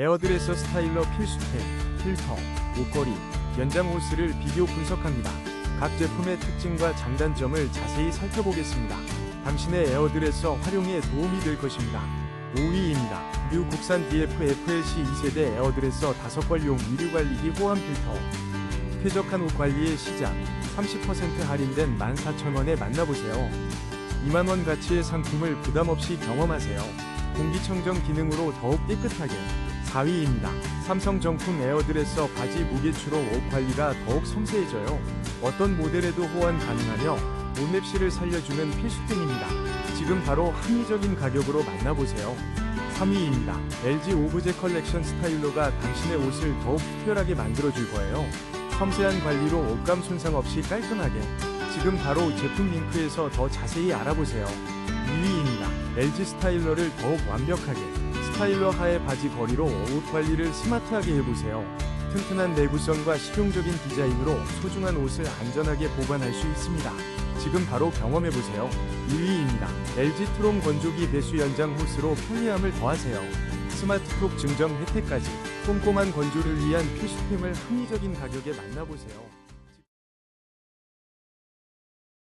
에어드레서 스타일러 필수템, 필터, 옷걸이, 연장 호스를 비교 분석합니다. 각 제품의 특징과 장단점을 자세히 살펴보겠습니다. 당신의 에어드레서 활용에 도움이 될 것입니다. 5위입니다. 뉴 국산 DF FLC 2세대 에어드레서 5걸용 위류 관리기 호환 필터. 쾌적한 옷 관리의 시작. 30% 할인된 14,000원에 만나보세요. 2만원 가치의 상품을 부담없이 경험하세요. 공기청정 기능으로 더욱 깨끗하게. 4위입니다. 삼성 정품 에어드레서 바지 무게추로 옷 관리가 더욱 섬세해져요. 어떤 모델에도 호환 가능하며 옷맵시를 살려주는 필수템입니다. 지금 바로 합리적인 가격으로 만나보세요. 3위입니다. LG 오브제 컬렉션 스타일러가 당신의 옷을 더욱 특별하게 만들어줄 거예요. 섬세한 관리로 옷감 손상 없이 깔끔하게. 지금 바로 제품 링크에서 더 자세히 알아보세요. 2위입니다. LG 스타일러를 더욱 완벽하게. 스타일러 하의 바지 거리로 옷 관리를 스마트하게 해보세요. 튼튼한 내구성과 실용적인 디자인으로 소중한 옷을 안전하게 보관할 수 있습니다. 지금 바로 경험해보세요. 2위입니다. LG 트롬 건조기 배수 연장 호스로 편리함을 더하세요. 스마트톡 증정 혜택까지 꼼꼼한 건조를 위한 필수템을 합리적인 가격에 만나보세요.